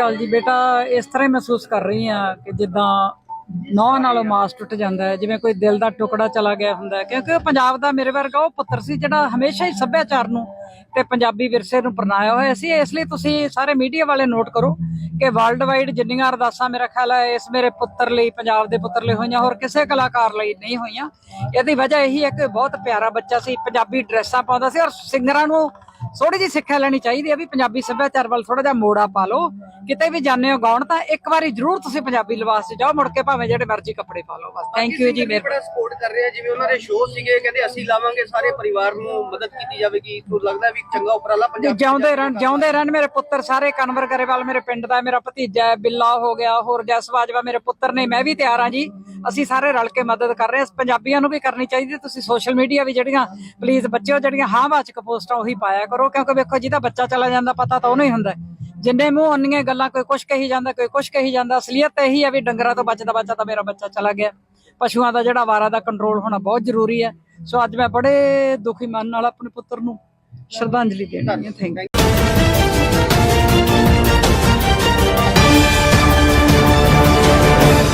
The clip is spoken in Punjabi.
ਅਕਾਲ ਜੀ, ਬੇਟਾ, ਇਸ ਤਰ੍ਹਾਂ ਹੀ ਮਹਿਸੂਸ ਕਰ ਰਹੀ ਹਾਂ ਕਿ ਜਿੱਦਾਂ ਨੌ ਨਾਲੋਂ ਮਾਸ ਟੁੱਟ ਜਾਂਦਾ ਹੈ, ਜਿਵੇਂ ਕੋਈ ਦਿਲ ਦਾ ਟੁਕੜਾ ਚਲਾ ਗਿਆ ਹੁੰਦਾ ਕਿਉਂਕਿ ਪੰਜਾਬ ਦਾ ਮੇਰੇ ਵਰਗਾ ਉਹ ਪੁੱਤਰ ਸੀ ਜਿਹੜਾ ਹਮੇਸ਼ਾ ਹੀ ਸੱਭਿਆਚਾਰ ਨੂੰ ਤੇ ਪੰਜਾਬੀ ਵਿਰਸੇ ਨੂੰ ਪਰਨਾਇਆ ਹੋਇਆ ਸੀ। ਇਸ ਲਈ ਤੁਸੀਂ ਸਾਰੇ ਮੀਡੀਆ ਵਾਲੇ ਨੋਟ ਕਰੋ ਕਿ ਵਰਲਡ ਵਾਈਡ ਜਿੰਨੀਆਂ ਅਰਦਾਸਾਂ ਮੇਰਾ ਖਿਆਲ ਹੈ, ਇਸ ਮੇਰੇ ਪੁੱਤਰ ਲਈ, ਪੰਜਾਬ ਦੇ ਪੁੱਤਰ ਲਈ ਹੋਈਆਂ, ਹੋਰ ਕਿਸੇ ਕਲਾਕਾਰ ਲਈ ਨਹੀਂ ਹੋਈਆਂ। ਇਹਦੀ ਵਜ੍ਹਾ ਇਹੀ ਹੈ ਕਿ ਬਹੁਤ ਪਿਆਰਾ ਬੱਚਾ ਸੀ, ਪੰਜਾਬੀ ਡਰੈਸਾਂ ਪਾਉਂਦਾ ਸੀ ਔਰ ਸਿੰਗਰਾਂ ਨੂੰ ਥੋੜੀ ਜਿਹੀ ਸਿੱਖਿਆ ਲੈਣੀ ਚਾਹੀਦੀ ਹੈ ਵੀ ਪੰਜਾਬੀ ਸੱਭਿਆਚਾਰ ਵੱਲ ਥੋੜਾ ਜਿਹਾ ਮੋੜਾ ਪਾ ਲਓ। ਕਿਤੇ ਵੀ ਜਾਂਦੇ ਹੋ ਗਾਉਣ ਤਾਂ ਇੱਕ ਵਾਰੀ ਜ਼ਰੂਰ ਤੁਸੀਂ ਪੰਜਾਬੀ ਲਿਬਾਸ 'ਚ ਜਾਓ ਮੁੜ ਕੇ ਭਾਵੇਂ ਜਿਹੜੇ ਮਰਜ਼ੀ ਕੱਪੜੇ ਪਾ ਲਓ ਬਸ। ਥੈਂਕ ਯੂ ਜੀ ਮੇਰੇ ਬੜਾ ਸਪੋਰਟ ਕਰ ਰਹੇ ਆ ਜਿਵੇਂ ਉਹਨਾਂ ਦੇ ਸ਼ੋਅ ਸੀਗੇ ਕਹਿੰਦੇ ਅਸੀਂ ਲਾਵਾਂਗੇ ਸਾਰੇ ਪਰਿਵਾਰ ਨੂੰ ਮਦਦ ਕੀਤੀ ਜਾਵੇਗੀ ਤੁਹਾਨੂੰ ਲੱਗਦਾ ਵੀ ਚੰਗਾ ਉਪਰਾਲਾ ਪੰਜਾਬ ਜਿਉਂਦੇ ਰਹਿਣ ਜਿਉਂਦੇ ਰਹਿਣ ਮੇਰੇ ਪੁੱਤਰ ਸਾਰੇ ਕਨਵਰ ਗਰੇਵਾਲ ਮੇਰੇ ਪਿੰਡ ਦਾ ਹੈ, ਮੇਰਾ ਭਤੀਜਾ ਹੈ ਬਿੱਲਾ ਹੋ ਗਿਆ ਹੋਰ ਜਸ ਬਾਜਵਾ ਮੇਰੇ ਪੁੱਤਰ ਨੇ ਮੈਂ ਵੀ ਤਿਆਰ ਹਾਂ ਜੀ। ਅਸੀਂ ਸਾਰੇ ਰਲ ਕੇ ਮਦਦ ਕਰ ਰਹੇ ਹਾਂ। ਪੰਜਾਬੀਆਂ ਨੂੰ ਵੀ ਕਰਨੀ ਚਾਹੀਦੀ ਤੁਸੀਂ ਸੋਸ਼ਲ ਮੀਡੀਆ ਵੀ ਜਿਹੜੀਆਂ ਪਲੀਜ਼ ਬੱਚਿਓ, ਜਿਹੜੀਆਂ ਹਾਂ ਵਾਚਕ ਪੋਸਟਾਂ ਉਹੀ ਪਾਇਆ ਕਰੋ। ਕਿਉਂਕਿ ਵੇਖੋ, ਜਿਹਦਾ ਬੱਚਾ ਚਲਾ ਜਾਂਦਾ, ਪਤਾ ਤਾਂ ਉਹਨੂੰ ਹੀ ਹੁੰਦਾ ਜਿੰਨੇ ਮੂੰਹ ਅੰਨੀਆਂ ਗੱਲਾਂ ਕੋਈ ਕੁਛ ਕਹੀ ਜਾਂਦਾ, ਕੋਈ ਕੁਛ ਕਹੀ ਜਾਂਦਾ, ਅਸਲੀਅਤ ਤਾਂ ਇਹੀ ਹੈ ਵੀ ਡੰਗਰਾਂ ਤੋਂ ਬਚਦਾ ਬਚਦਾ ਮੇਰਾ ਬੱਚਾ ਚਲਾ ਗਿਆ। ਪਸ਼ੂਆਂ ਦਾ ਜਿਹੜਾ ਵਾਰਾ ਦਾ ਕੰਟਰੋਲ ਹੋਣਾ ਬਹੁਤ ਜ਼ਰੂਰੀ ਹੈ। ਸੋ ਅੱਜ ਮੈਂ ਬੜੇ ਦੁਖੀ ਮਨ ਨਾਲ ਆਪਣੇ ਪੁੱਤਰ ਨੂੰ ਸ਼ਰਧਾਂਜਲੀ ਦੇਣੀ ਹੈ। Thank you